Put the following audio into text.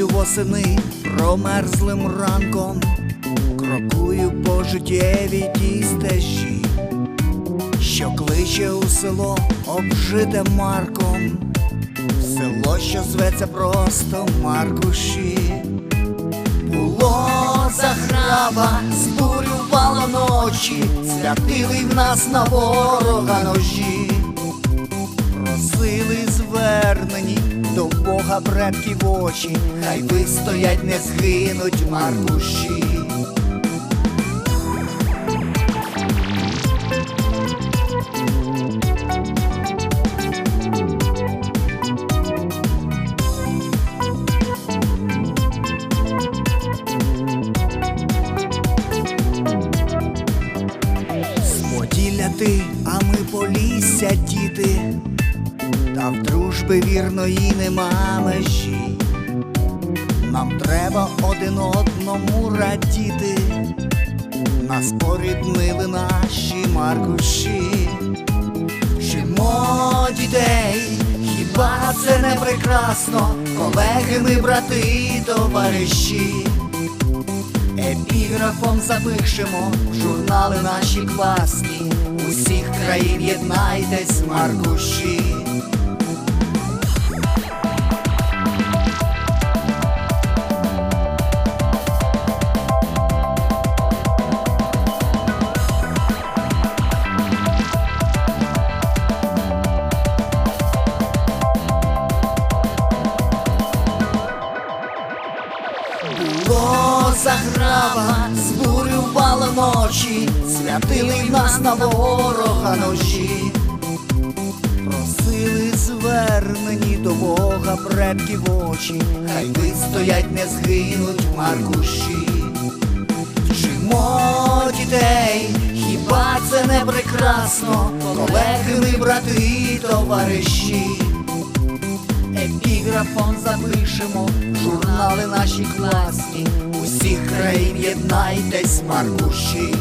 восени промерзлим ранком, крокую по життєвій тій стежі, що кличе у село обжите Марком, село, що зветься просто Маркуші. Було заграва, збурювало ночі, святили в нас на ворога ножі. Просили звернені Бога предків очі, хай вистоять, не згинуть маркуші. З а ми полісся діти, та в дружби вірної нема межі. Нам треба один одному радіти, нас поріднили наші маркуші. Вчимо дітей, хіба це не прекрасно, колеги ми, брати товариші. Епіграфом запишемо журнали наші класні. Усіх країн єднайтесь, маркуші. Заграва, збурювало ночі, святили нас на ворога ножі, просили звернені до Бога предків очі, хай вистоять, не згинуть маркуші. Вчимо дітей, хіба це не прекрасно, колеги ми, брати товариші. Епіграфом запишемо журнали наші класні. Усіх країн єднайтесь, маркуші.